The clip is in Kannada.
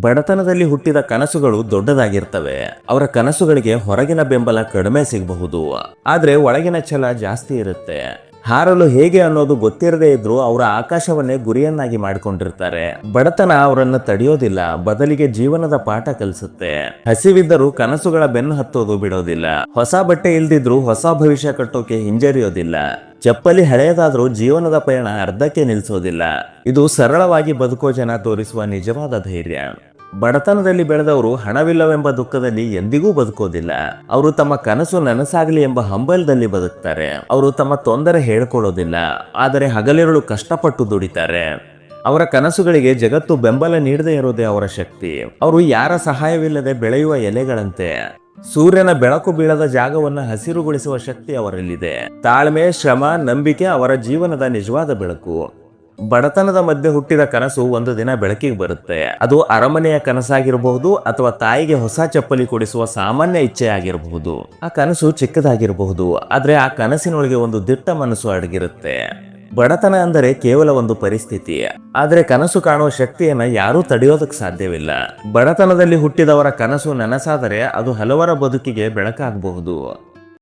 ಬಡತನದಲ್ಲಿ ಹುಟ್ಟಿದ ಕನಸುಗಳು ದೊಡ್ಡದಾಗಿರ್ತವೆ. ಅವರ ಕನಸುಗಳಿಗೆ ಹೊರಗಿನ ಬೆಂಬಲ ಕಡಿಮೆ ಸಿಗಬಹುದು. ಆದ್ರೆ ಒಳಗಿನ ಛಲ ಜಾಸ್ತಿ ಇರುತ್ತೆ. ಹಾರಲು ಹೇಗೆ ಅನ್ನೋದು ಗೊತ್ತಿರದೇ ಇದ್ರೂ ಅವರ ಆಕಾಶವನ್ನೇ ಗುರಿಯನ್ನಾಗಿ ಮಾಡಿಕೊಂಡಿರ್ತಾರೆ. ಬಡತನ ಅವರನ್ನು ತಡೆಯೋದಿಲ್ಲ, ಬದಲಿಗೆ ಜೀವನದ ಪಾಠ ಕಲಿಸುತ್ತೆ. ಹಸಿವಿದ್ದರೂ ಕನಸುಗಳ ಬೆನ್ನು ಹತ್ತೋದು ಬಿಡೋದಿಲ್ಲ. ಹೊಸ ಬಟ್ಟೆ ಇಲ್ದಿದ್ರೂ ಹೊಸ ಭವಿಷ್ಯ ಕಟ್ಟೋಕೆ ಹಿಂಜರಿಯೋದಿಲ್ಲ. ಚಪ್ಪಲಿ ಹಳೆಯದಾದ್ರೂ ಜೀವನದ ಪಯಣ ಅರ್ಧಕ್ಕೆ ನಿಲ್ಲಿಸೋದಿಲ್ಲ ಇದು ಸರಳವಾಗಿ ಬದುಕೋ ಜನ ತೋರಿಸುವ ನಿಜವಾದ ಧೈರ್ಯ. ಬಡತನದಲ್ಲಿ ಬೆಳೆದವರು ಹಣವಿಲ್ಲವೆಂಬ ದುಃಖದಲ್ಲಿ ಎಂದಿಗೂ ಬದುಕೋದಿಲ್ಲ. ಅವರು ತಮ್ಮ ಕನಸು ನನಸಾಗಲಿ ಎಂಬ ಹಂಬಲದಲ್ಲಿ ಬದುಕ್ತಾರೆ. ಅವರು ತಮ್ಮ ತೊಂದರೆ ಹೇಳ್ಕೊಳ್ಳೋದಿಲ್ಲ. ಆದರೆ ಹಗಲಿರುಳು ಕಷ್ಟಪಟ್ಟು ದುಡಿತಾರೆ. ಅವರ ಕನಸುಗಳಿಗೆ ಜಗತ್ತು ಬೆಂಬಲ ನೀಡದೇ ಇರೋದೇ ಅವರ ಶಕ್ತಿ. ಅವರು ಯಾರ ಸಹಾಯವಿಲ್ಲದೆ ಬೆಳೆಯುವ ಎಲೆಗಳಂತೆ. ಸೂರ್ಯನ ಬೆಳಕು ಬೀಳದ ಜಾಗವನ್ನು ಹಸಿರುಗೊಳಿಸುವ ಶಕ್ತಿ ಅವರಲ್ಲಿದೆ. ತಾಳ್ಮೆ, ಶ್ರಮ, ನಂಬಿಕೆ ಅವರ ಜೀವನದ ನಿಜವಾದ ಬೆಳಕು. ಬಡತನದ ಮಧ್ಯೆ ಹುಟ್ಟಿದ ಕನಸು ಒಂದು ದಿನ ಬೆಳಕಿಗೆ ಬರುತ್ತೆ. ಅದು ಅರಮನೆಯ ಕನಸಾಗಿರಬಹುದು ಅಥವಾ ತಾಯಿಗೆ ಹೊಸ ಚಪ್ಪಲಿ ಕೊಡಿಸುವ ಸಾಮಾನ್ಯ ಇಚ್ಛೆ ಆಗಿರಬಹುದು ಆ ಕನಸು ಚಿಕ್ಕದಾಗಿರಬಹುದು, ಆದ್ರೆ ಆ ಕನಸಿನೊಳಗೆ ಒಂದು ದಿಟ್ಟ ಮನಸ್ಸು ಅಡಗಿರುತ್ತೆ. ಬಡತನ ಅಂದರೆ ಕೇವಲ ಒಂದು ಪರಿಸ್ಥಿತಿ, ಆದರೆ ಕನಸು ಕಾಣುವ ಶಕ್ತಿಯನ್ನ ಯಾರೂ ತಡೆಯೋದಕ್ಕೆ ಸಾಧ್ಯವಿಲ್ಲ. ಬಡತನದಲ್ಲಿ ಹುಟ್ಟಿದವರ ಕನಸು ನನಸಾದರೆ ಅದು ಹಲವರ ಬದುಕಿಗೆ ಬೆಳಕಾಗಬಹುದು.